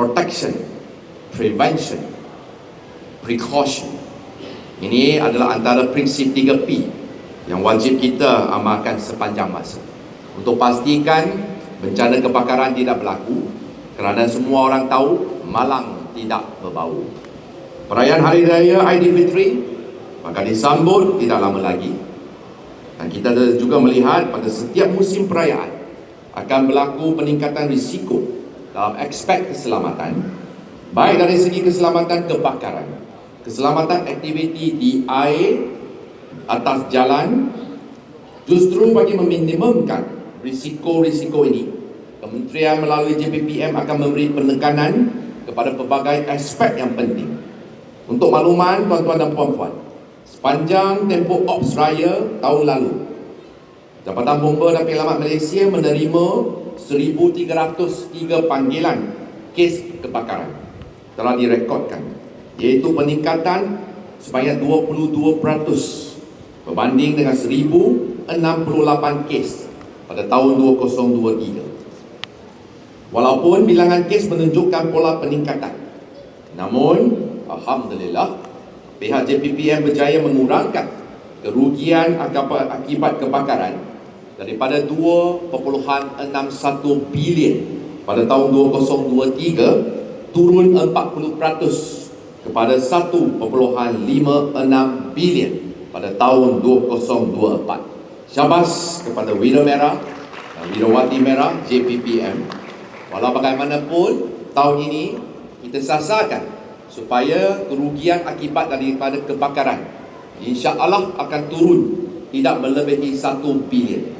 protection, prevention, precaution. Ini adalah antara prinsip 3P yang wajib kita amalkan sepanjang masa. Untuk pastikan bencana kebakaran tidak berlaku kerana semua orang tahu malang tidak berbau. Perayaan Hari Raya Aidilfitri akan disambut tidak lama lagi. Dan kita juga melihat pada setiap musim perayaan akan berlaku peningkatan risiko dalam aspek keselamatan baik dari segi keselamatan kebakaran, keselamatan aktiviti di air, atas jalan justru bagi meminimumkan risiko-risiko ini Kementerian melalui JPPM akan memberi penekanan kepada pelbagai aspek yang penting. Untuk makluman tuan-tuan dan puan-puan sepanjang tempoh Ops Raya tahun lalu Jabatan Bomba dan Penyelamat Malaysia menerima 1,303 panggilan kes kebakaran telah direkodkan iaitu peningkatan sebanyak 22% berbanding dengan 1,068 kes pada tahun 2023. Walaupun bilangan kes menunjukkan pola peningkatan, namun Alhamdulillah pihak JPPM berjaya mengurangkan kerugian akibat kebakaran daripada 2.61 bilion pada tahun 2023 turun 40% kepada 1.56 bilion pada tahun 2024. Syabas kepada Wira Merah dan Wirawati Merah JPPM. Walau bagaimanapun tahun ini kita sasarkan supaya kerugian akibat daripada kebakaran insya Allah akan turun tidak melebihi 1 bilion.